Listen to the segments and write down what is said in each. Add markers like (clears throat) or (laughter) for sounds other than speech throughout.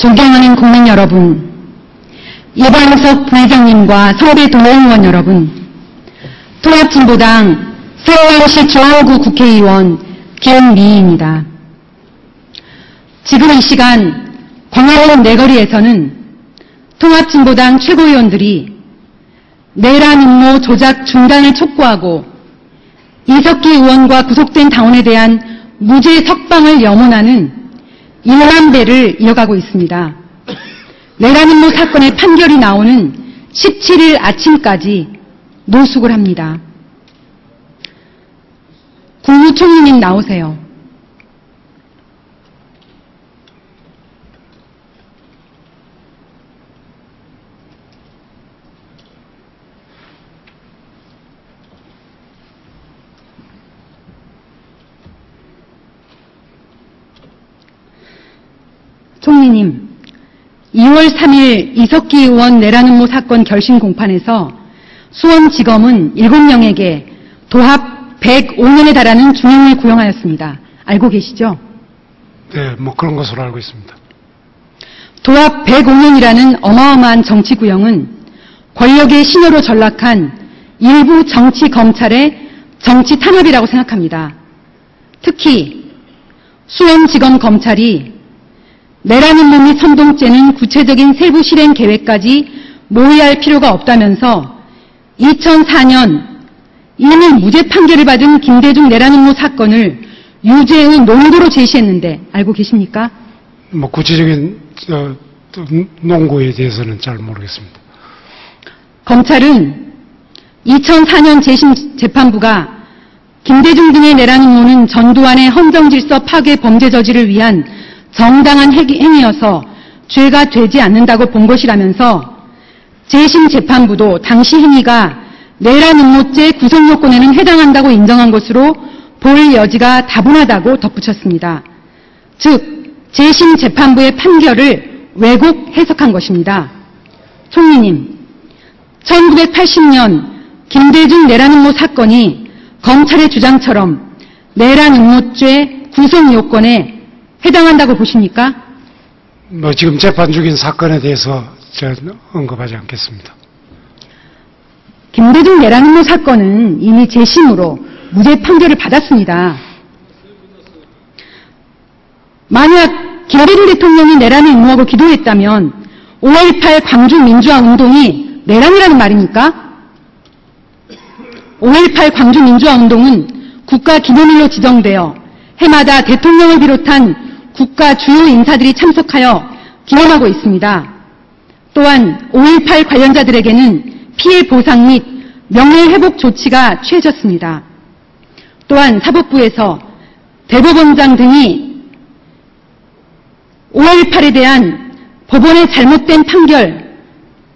존경하는 국민 여러분, 이광석 부회장님과 서울의 동의원 여러분, 통합진보당 서울시 중앙구 국회의원 김미희입니다. 지금 이 시간 광화문 내거리에서는 통합진보당 최고위원들이 내란 음모 조작 중단을 촉구하고 이석기 의원과 구속된 당원에 대한 무죄 석방을 염원하는 일만배를 이어가고 있습니다. 내란 음모 사건의 판결이 나오는 17일 아침까지 노숙을 합니다. 국무총리님 나오세요. 총리님, 2월 3일 이석기 의원 내란 음모 사건 결심 공판에서 수원지검은 7명에게 도합 105년에 달하는 중형을 구형하였습니다. 알고 계시죠? 네, 뭐 그런 것으로 알고 있습니다. 도합 105년이라는 어마어마한 정치 구형은 권력의 신호로 전락한 일부 정치 검찰의 정치 탄압이라고 생각합니다. 특히 수원지검 검찰이 내란 음모 및 선동죄는 구체적인 세부 실행 계획까지 모의할 필요가 없다면서 2004년 이미 무죄 판결을 받은 김대중 내란 음모 사건을 유죄의 농도로 제시했는데 알고 계십니까? 뭐 구체적인 어, 농구에 대해서는 잘 모르겠습니다. 검찰은 2004년 재심 재판부가 김대중 등의 내란 음모는 전두환의 헌정질서 파괴 범죄 저지를 위한 정당한 행위여서 죄가 되지 않는다고 본 것이라면서 재심 재판부도 당시 행위가 내란 음모죄 구성 요건에는 해당한다고 인정한 것으로 볼 여지가 다분하다고 덧붙였습니다. 즉 재심 재판부의 판결을 왜곡 해석한 것입니다. 총리님, 1980년 김대중 내란 음모 사건이 검찰의 주장처럼 내란 음모죄 구성 요건에 해당한다고 보십니까? 뭐 지금 재판 중인 사건에 대해서 제가 언급하지 않겠습니다. 김대중 내란 음모 사건은 이미 재심으로 무죄 판결을 받았습니다. 만약 김대중 대통령이 내란을 음모하고 기도했다면 5.18 광주 민주화 운동이 내란이라는 말입니까? 5.18 광주 민주화 운동은 국가 기념일로 지정되어 해마다 대통령을 비롯한 국가 주요 인사들이 참석하여 기념하고 있습니다. 또한 5.18 관련자들에게는 피해 보상 및 명예회복 조치가 취해졌습니다. 또한 사법부에서 대법원장 등이 5.18에 대한 법원의 잘못된 판결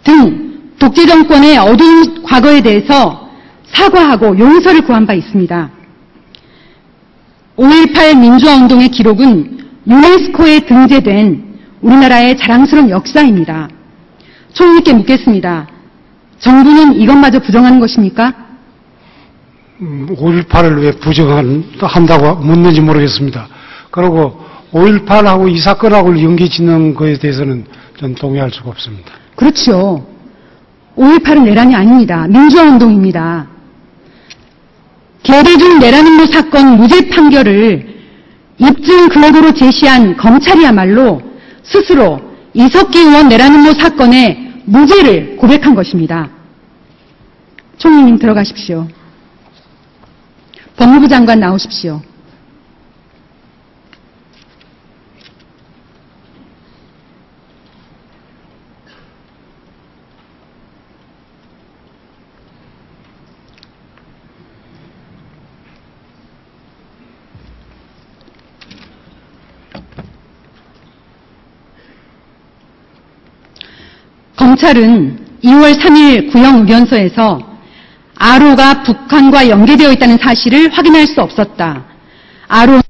등 독재정권의 어두운 과거에 대해서 사과하고 용서를 구한 바 있습니다. 5.18 민주화운동의 기록은 유네스코에 등재된 우리나라의 자랑스러운 역사입니다. 총리께 묻겠습니다. 정부는 이것마저 부정하는 것입니까? 5.18을 음, 왜 부정한다고 묻는지 모르겠습니다. 그리고 5.18하고 이 사건하고 연기 짓는 것에 대해서는 전 동의할 수가 없습니다. 그렇죠. 5.18은 내란이 아닙니다. 민주화운동입니다. 개대중 내란음모 사건 무죄 판결을 입증 근거로 제시한 검찰이야말로 스스로 이석기 의원 내란음모 사건의 무죄를 고백한 것입니다. 총리님 들어가십시오. 법무부 장관 나오십시오. 검찰은 2월 3일 구형 의견서에서 아로가 북한과 연계되어 있다는 사실을 확인할 수 없었다. 아로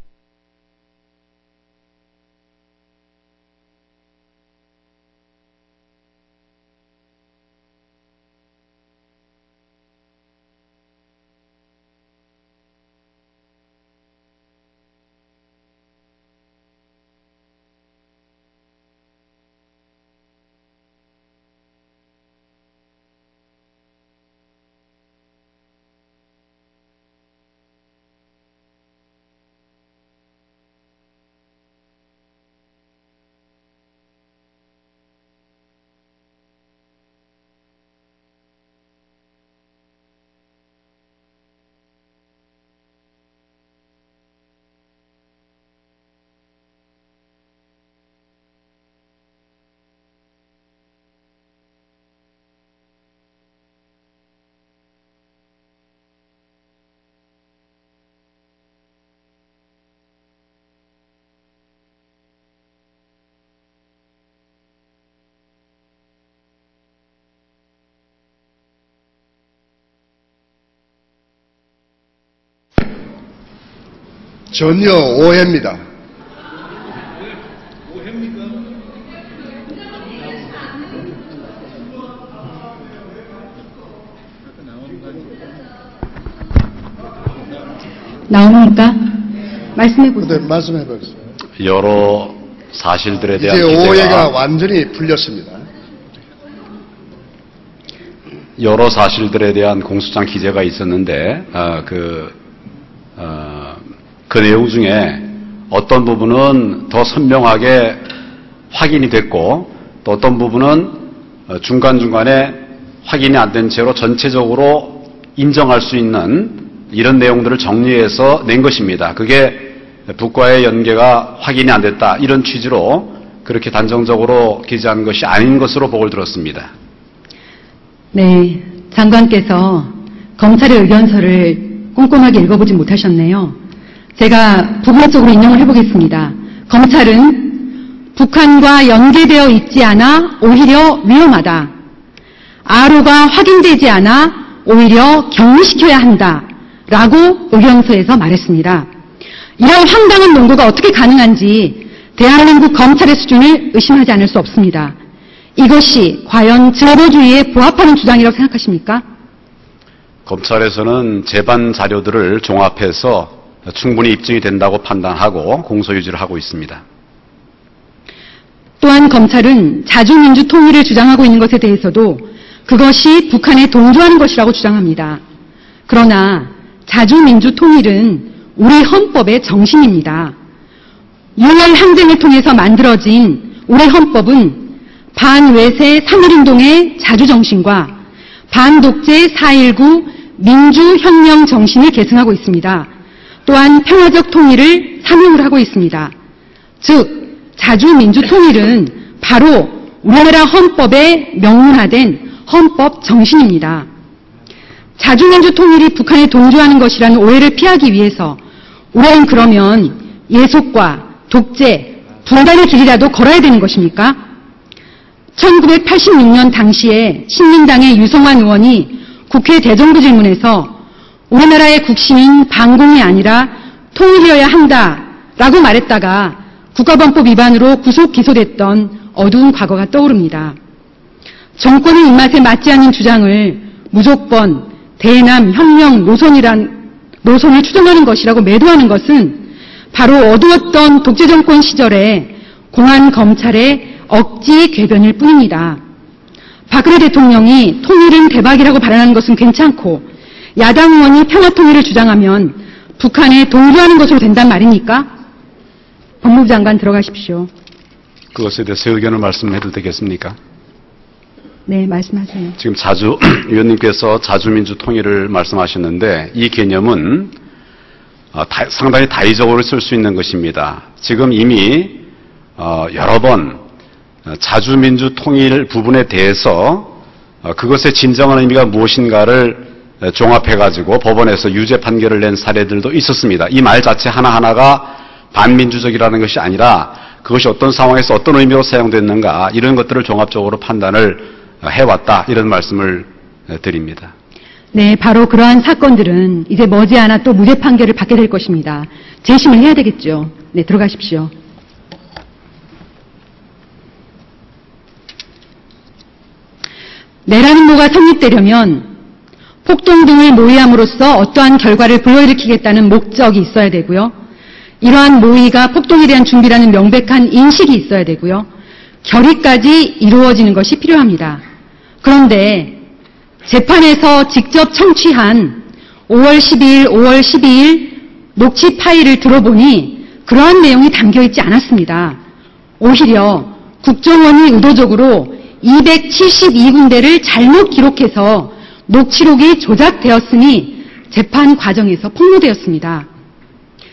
전혀 오해입니다. 나옵니까? 말씀해 보세요. 말씀해 보세요. 여러 사실들에 대한 이제 오해가 기재가 완전히 풀렸습니다. 여러 사실들에 대한 공소장 기재가 있었는데 어, 그, 어, 그 내용 중에 어떤 부분은 더 선명하게 확인이 됐고 또 어떤 부분은 어, 중간중간에 확인이 안 된 채로 전체적으로 인정할 수 있는 이런 내용들을 정리해서 낸 것입니다. 그게 북과의 연계가 확인이 안 됐다 이런 취지로 그렇게 단정적으로 기재한 것이 아닌 것으로 보고를 들었습니다. 네, 장관께서 검찰의 의견서를 꼼꼼하게 읽어보지 못하셨네요. 제가 부분적으로 인용을 해보겠습니다. 검찰은 북한과 연계되어 있지 않아 오히려 위험하다. 아로가 확인되지 않아 오히려 격리시켜야 한다. 라고 의견서에서 말했습니다. 이런 황당한 논거가 어떻게 가능한지 대한민국 검찰의 수준을 의심하지 않을 수 없습니다. 이것이 과연 증거주의에 부합하는 주장이라고 생각하십니까? 검찰에서는 재반 자료들을 종합해서 충분히 입증이 된다고 판단하고 공소 유지를 하고 있습니다. 또한 검찰은 자주민주 통일을 주장하고 있는 것에 대해서도 그것이 북한에 동조하는 것이라고 주장합니다. 그러나 자주민주 통일은 우리 헌법의 정신입니다. 6월 항쟁을 통해서 만들어진 우리 헌법은 반외세 3.1운동의 자주정신과 반독재 4.19 민주혁명 정신을 계승하고 있습니다. 또한 평화적 통일을 사명을 하고 있습니다. 즉, 자주민주통일은 바로 우리나라 헌법에 명문화된 헌법 정신입니다. 자주민주통일이 북한에 동조하는 것이라는 오해를 피하기 위해서 우리는 그러면 예속과 독재, 분단의 길이라도 걸어야 되는 것입니까? 1986년 당시에 신민당의 유성환 의원이 국회 대정부 질문에서 우리나라의 국심인 반공이 아니라 통일이어야 한다라고 말했다가 국가범법 위반으로 구속 기소됐던 어두운 과거가 떠오릅니다. 정권의 입맛에 맞지 않는 주장을 무조건 대남 혁명 노선이란 노선을 추정하는 것이라고 매도하는 것은 바로 어두웠던 독재 정권 시절에 공안 검찰의 억지 궤변일 뿐입니다. 박근혜 대통령이 통일은 대박이라고 발언하는 것은 괜찮고 야당 의원이 평화통일을 주장하면 북한에 동조하는 것으로 된단 말입니까? 법무부 장관 들어가십시오. 그것에 대해서 의견을 말씀해도 되겠습니까? 네, 말씀하세요. 지금 자주 (clears throat) 위원님께서 자주민주 통일을 말씀하셨는데 이 개념은 어, 다- 상당히 다의적으로 쓸 수 있는 것입니다. 지금 이미 어, 여러 번 어, 자주민주 통일 부분에 대해서 어, 그것의 진정한 의미가 무엇인가를 에, 종합해가지고 법원에서 유죄 판결을 낸 사례들도 있었습니다. 이 말 자체 하나하나가 반민주적이라는 것이 아니라 그것이 어떤 상황에서 어떤 의미로 사용됐는가 이런 것들을 종합적으로 판단을 어, 해왔다 이런 말씀을 에, 드립니다. 네, 바로 그러한 사건들은 이제 머지않아 또 무죄 판결을 받게 될 것입니다. 재심을 해야 되겠죠. 네, 들어가십시오. 내라는 모가 성립되려면 폭동 등을 모의함으로써 어떠한 결과를 불러일으키겠다는 목적이 있어야 되고요. 이러한 모의가 폭동에 대한 준비라는 명백한 인식이 있어야 되고요. 결의까지 이루어지는 것이 필요합니다. 그런데 재판에서 직접 청취한 5월 12일, 5월 12일 녹취 파일을 들어보니 그러한 내용이 담겨 있지 않았습니다. 오히려 국정원이 의도적으로 272군데를 잘못 기록해서 녹취록이 조작되었으니 재판 과정에서 폭로되었습니다.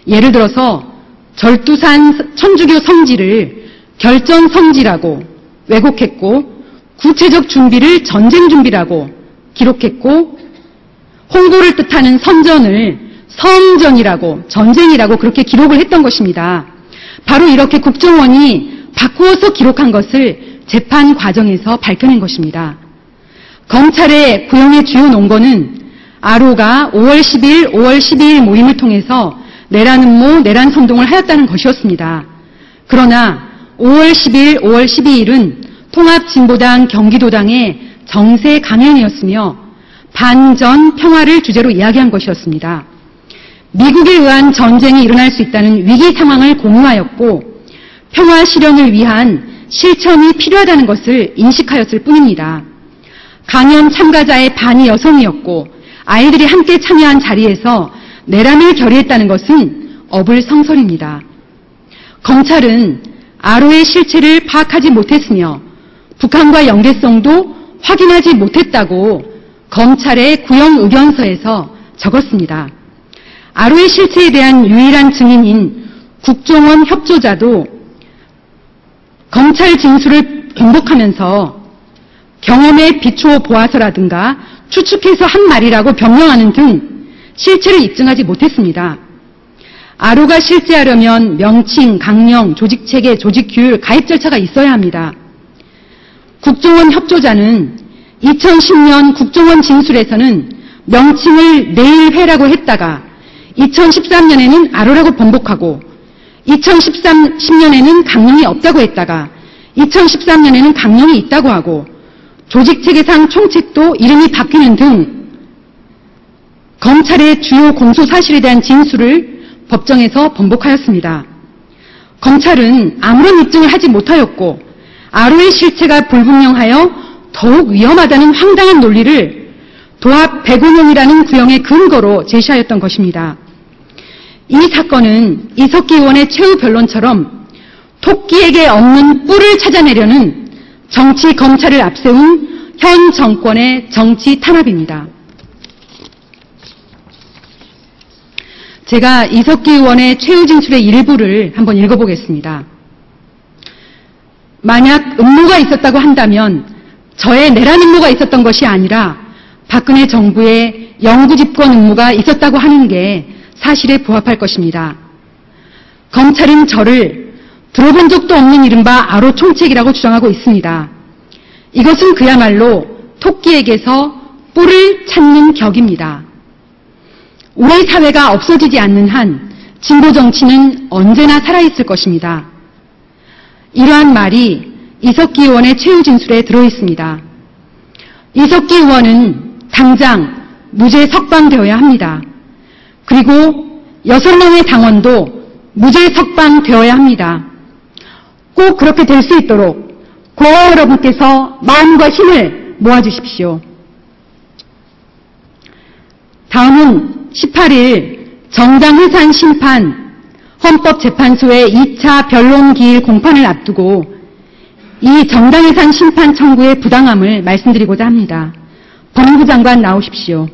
예를 들어서 절두산 천주교 성지를 결전 성지라고 왜곡했고 구체적 준비를 전쟁 준비라고 기록했고 홍보를 뜻하는 선전을 성전이라고 전쟁이라고 그렇게 기록을 했던 것입니다. 바로 이렇게 국정원이 바꾸어서 기록한 것을 재판 과정에서 밝혀낸 것입니다. 검찰의 구형의 주요 논거는 아로가 5월 10일, 5월 12일 모임을 통해서 내란 음모, 내란 선동을 하였다는 것이었습니다. 그러나 5월 10일, 5월 12일은 통합진보당 경기도당의 정세 강연이었으며 반전 평화를 주제로 이야기한 것이었습니다. 미국에 의한 전쟁이 일어날 수 있다는 위기 상황을 공유하였고 평화 실현을 위한 실천이 필요하다는 것을 인식하였을 뿐입니다. 강연 참가자의 반이 여성이었고 아이들이 함께 참여한 자리에서 내란을 결의했다는 것은 어불성설입니다. 검찰은 아로의 실체를 파악하지 못했으며 북한과 연계성도 확인하지 못했다고 검찰의 구형 의견서에서 적었습니다. 아로의 실체에 대한 유일한 증인인 국정원 협조자도 검찰 진술을 번복하면서 경험에 비추어 보아서라든가 추측해서 한 말이라고 변명하는 등 실체를 입증하지 못했습니다. 아로가 실제하려면 명칭, 강령, 조직체계, 조직규율, 가입 절차가 있어야 합니다. 국정원 협조자는 2010년 국정원 진술에서는 명칭을 내일회라고 했다가 2013년에는 아로라고 번복하고 2013년에는 강령이 없다고 했다가 2013년에는 강령이 있다고 하고 조직 체계상 총책도 이름이 바뀌는 등 검찰의 주요 공소 사실에 대한 진술을 법정에서 번복하였습니다. 검찰은 아무런 입증을 하지 못하였고 아로의 실체가 불분명하여 더욱 위험하다는 황당한 논리를 도합 105년이라는 구형의 근거로 제시하였던 것입니다. 이 사건은 이석기 의원의 최후 변론처럼 토끼에게 없는 뿔을 찾아내려는 정치 검찰을 앞세운 현 정권의 정치 탄압입니다. 제가 이석기 의원의 최후 진술의 일부를 한번 읽어보겠습니다. 만약 음모가 있었다고 한다면 저의 내란 음모가 있었던 것이 아니라 박근혜 정부의 영구 집권 음모가 있었다고 하는 게 사실에 부합할 것입니다. 검찰은 저를 들어본 적도 없는 이른바 아로 총책이라고 주장하고 있습니다. 이것은 그야말로 토끼에게서 뿔을 찾는 격입니다. 우리 사회가 없어지지 않는 한 진보 정치는 언제나 살아있을 것입니다. 이러한 말이 이석기 의원의 최후 진술에 들어있습니다. 이석기 의원은 당장 무죄 석방되어야 합니다. 그리고 여섯 명의 당원도 무죄 석방되어야 합니다. 꼭 그렇게 될 수 있도록 고아 여러분께서 마음과 힘을 모아주십시오. 다음은 18일 정당해산 심판 헌법재판소의 2차 변론기일 공판을 앞두고 이 정당해산 심판 청구의 부당함을 말씀드리고자 합니다. 법무부 장관 나오십시오.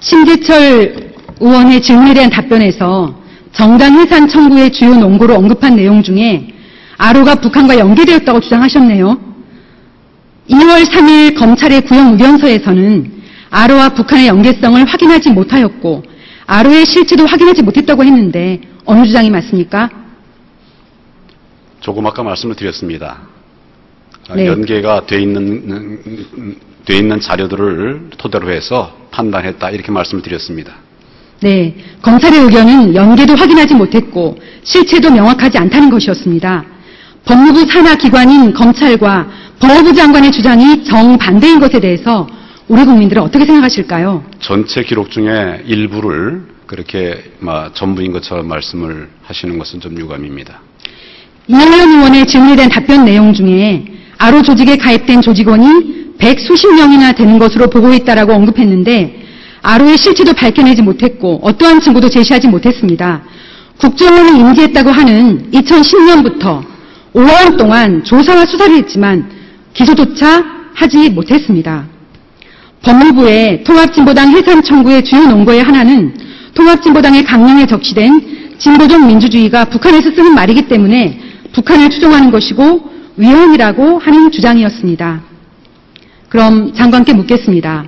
심재철 의원의 질문에 대한 답변에서 정당 해산 청구의 주요 논거로 언급한 내용 중에 아로가 북한과 연계되었다고 주장하셨네요. 2월 3일 검찰의 구형 의견서에서는 아로와 북한의 연계성을 확인하지 못하였고 아로의 실체도 확인하지 못했다고 했는데 어느 주장이 맞습니까? 조금 아까 말씀을 드렸습니다. 아, 네. 연계가 돼 있는 돼 있는 자료들을 토대로 해서 판단했다 이렇게 말씀을 드렸습니다. 네, 검찰의 의견은 연계도 확인하지 못했고 실체도 명확하지 않다는 것이었습니다. 법무부 산하 기관인 검찰과 법무부 장관의 주장이 정반대인 것에 대해서 우리 국민들은 어떻게 생각하실까요? 전체 기록 중에 일부를 그렇게 막 전부인 것처럼 말씀을 하시는 것은 좀 유감입니다. 이낙연 의원의 질문에 대한 답변 내용 중에 아로 조직에 가입된 조직원이 백수십 명이나 되는 것으로 보고 있다라고 언급했는데 아로의 실체도 밝혀내지 못했고 어떠한 증거도 제시하지 못했습니다. 국정원을 인지했다고 하는 2010년부터 5년 동안 조사와 수사를 했지만 기소조차 하지 못했습니다. 법무부의 통합진보당 해산 청구의 주요 논거의 하나는 통합진보당의 강령에 적시된 진보적 민주주의가 북한에서 쓰는 말이기 때문에 북한을 추종하는 것이고 위헌이라고 하는 주장이었습니다. 그럼 장관께 묻겠습니다.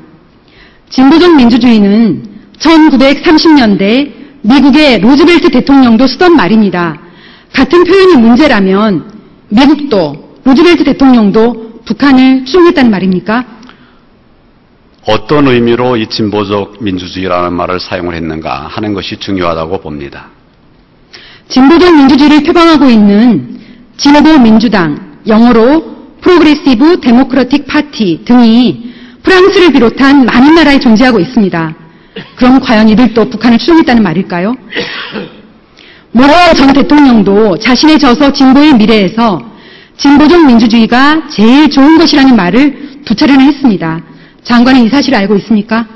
진보적 민주주의는 1930년대 미국의 로즈벨트 대통령도 쓰던 말입니다. 같은 표현이 문제라면 미국도 로즈벨트 대통령도 북한을 추종했다는 말입니까? 어떤 의미로 이 진보적 민주주의라는 말을 사용을 했는가 하는 것이 중요하다고 봅니다. 진보적 민주주의를 표방하고 있는 진보 민주당, 영어로 프로그레시브 데모크라틱 파티 등이 프랑스를 비롯한 많은 나라에 존재하고 있습니다. 그럼 과연 이들도 북한을 추종했다는 말일까요? 모라원 전 대통령도 자신의 저서 진보의 미래에서 진보적 민주주의가 제일 좋은 것이라는 말을 두 차례나 했습니다. 장관은 이 사실을 알고 있습니까?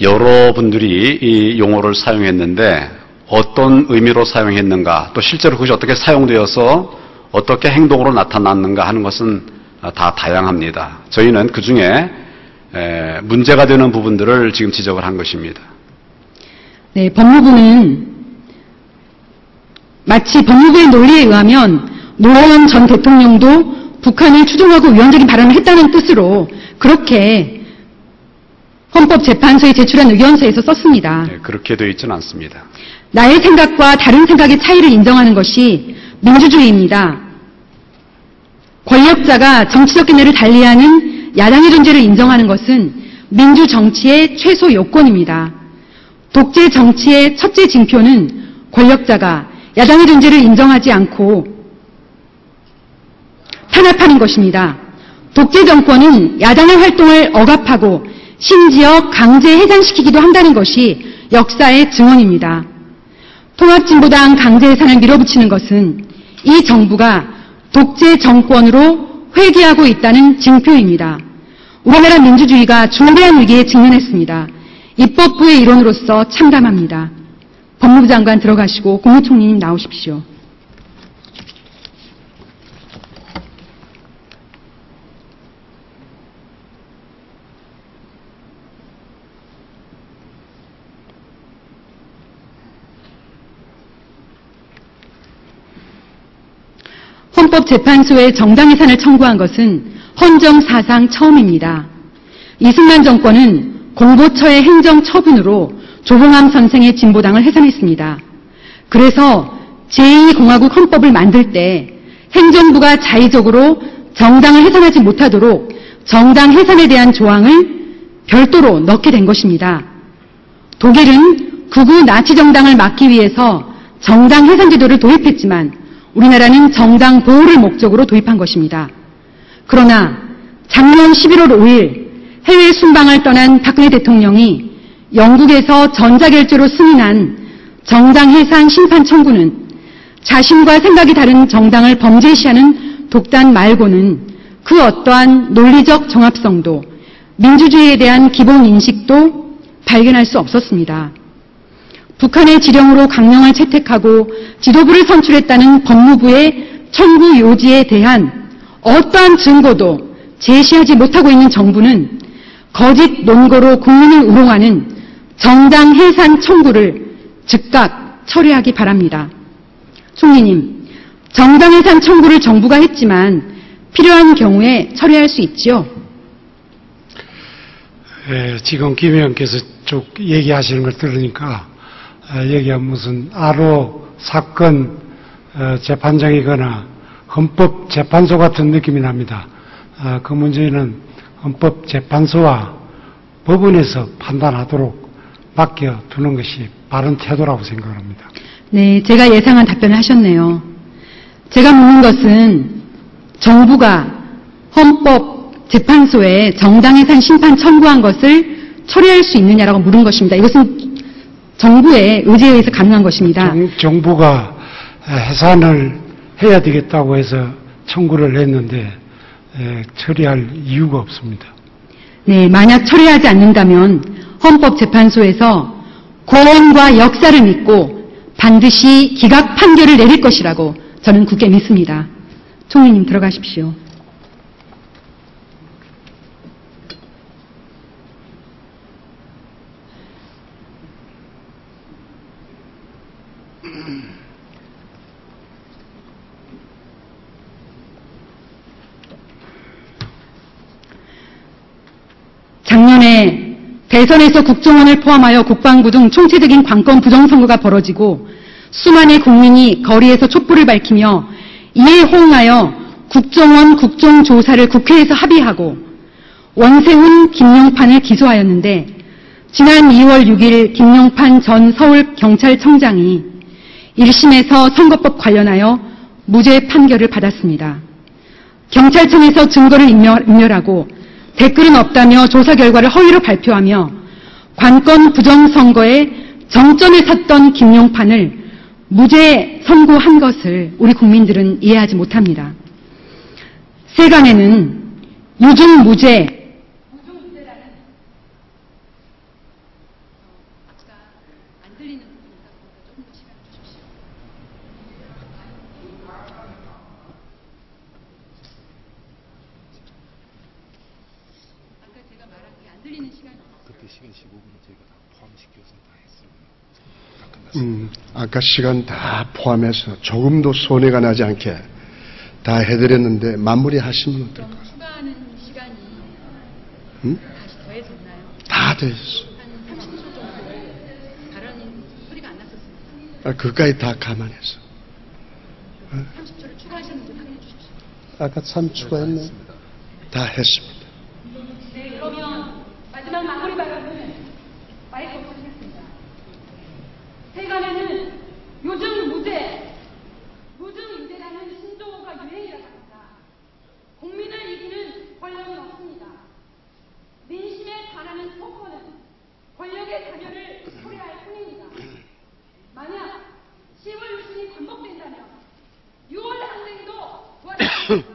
여러분들이 이 용어를 사용했는데 어떤 의미로 사용했는가 또 실제로 그것이 어떻게 사용되어서 어떻게 행동으로 나타났는가 하는 것은 다 다양합니다. 저희는 그 중에 문제가 되는 부분들을 지금 지적을 한 것입니다. 네, 법무부는 마치 법무부의 논리에 의하면 노무현 전 대통령도 북한을 추종하고 위헌적인 발언을 했다는 뜻으로 그렇게 헌법재판소에 제출한 의견서에서 썼습니다. 네, 그렇게 되어 있지는 않습니다. 나의 생각과 다른 생각의 차이를 인정하는 것이 민주주의입니다. 권력자가 정치적 견해를 달리하는 야당의 존재를 인정하는 것은 민주 정치의 최소 요건입니다. 독재 정치의 첫째 징표는 권력자가 야당의 존재를 인정하지 않고 탄압하는 것입니다. 독재 정권은 야당의 활동을 억압하고 심지어 강제 해산시키기도 한다는 것이 역사의 증언입니다. 통합진보당 강제 해산을 밀어붙이는 것은 이 정부가 독재 정권으로 회귀하고 있다는 징표입니다. 우리나라 민주주의가 중대한 위기에 직면했습니다. 입법부의 일원으로서 참담합니다. 법무부 장관 들어가시고 국무총리님 나오십시오. 헌법재판소에 정당 해산을 청구한 것은 헌정 사상 처음입니다. 이승만 정권은 공보처의 행정 처분으로 조봉암 선생의 진보당을 해산했습니다. 그래서 제2공화국 헌법을 만들 때 행정부가 자의적으로 정당을 해산하지 못하도록 정당 해산에 대한 조항을 별도로 넣게 된 것입니다. 독일은 극우 나치 정당을 막기 위해서 정당 해산 제도를 도입했지만 우리나라는 정당 보호를 목적으로 도입한 것입니다. 그러나 작년 11월 5일 해외 순방을 떠난 박근혜 대통령이 영국에서 전자결제로 승인한 정당 해산 심판 청구는 자신과 생각이 다른 정당을 범죄시하는 독단 말고는 그 어떠한 논리적 정합성도 민주주의에 대한 기본 인식도 발견할 수 없었습니다. 북한의 지령으로 강령을 채택하고 지도부를 선출했다는 법무부의 청구 요지에 대한 어떠한 증거도 제시하지 못하고 있는 정부는 거짓 논거로 국민을 우롱하는 정당 해산 청구를 즉각 처리하기 바랍니다. 총리님, 정당 해산 청구를 정부가 했지만 필요한 경우에 처리할 수 있지요? 예, 지금 김 의원께서 쭉 얘기하시는 걸 들으니까 아, 여기가 무슨 아로 사건 어, 재판장이거나 헌법재판소 같은 느낌이 납니다. 아, 그 문제는 헌법재판소와 법원에서 판단하도록 맡겨두는 것이 바른 태도라고 생각합니다. 네, 제가 예상한 답변을 하셨네요. 제가 묻는 것은 정부가 헌법재판소에 정당해산 심판 청구한 것을 처리할 수 있느냐라고 물은 것입니다. 이것은 정부의 의지에 의해서 가능한 것입니다. 정, 부가 해산을 해야 되겠다고 해서 청구를 했는데 처리할 이유가 없습니다. 네, 만약 처리하지 않는다면 헌법재판소에서 고원과 역사를 믿고 반드시 기각 판결을 내릴 것이라고 저는 굳게 믿습니다. 총리님 들어가십시오. 작년에 대선에서 국정원을 포함하여 국방부 등 총체적인 관건 부정선거가 벌어지고 수많은 국민이 거리에서 촛불을 밝히며 이에 호응하여 국정원 국정조사를 국회에서 합의하고 원세훈, 김용판을 기소하였는데 지난 2월 6일 김용판 전 서울경찰청장이 1심에서 선거법 관련하여 무죄 판결을 받았습니다. 경찰청에서 증거를 인멸, 인멸하고 댓글은 없다며 조사 결과를 허위로 발표하며 관건 부정선거에 정점에 섰던 김용판을 무죄 선고한 것을 우리 국민들은 이해하지 못합니다. 세간에는 유증 무죄, 음, 아까 시간 다 포함해서 조금도 손해가 나지 않게 다 해드렸는데 마무리 하시면 어떨까요? 추가하는 시간이 음? 다시 더해졌나요? 다 됐어. 한 30초 정도 발언이 소리가 안 났었습니다. 아, 그까지 다 감안해서. 30초를 추가하셨는지 확인해 주십시오. 아까 3초가 했네. 다 했습니다. 네, 그러면 마지막 마무리 발언을 마이크 없으시겠습니다. 세간에는 요즘 무죄, 요즘 유죄라는 신조어가 유행이라고 합니다. 국민을 이기는 권력은 없습니다. 민심에 반하는 스포커는 권력의 자녀를 초래할 뿐입니다. 만약 10월 유신이 반복된다면 6월 항쟁도 있습니다.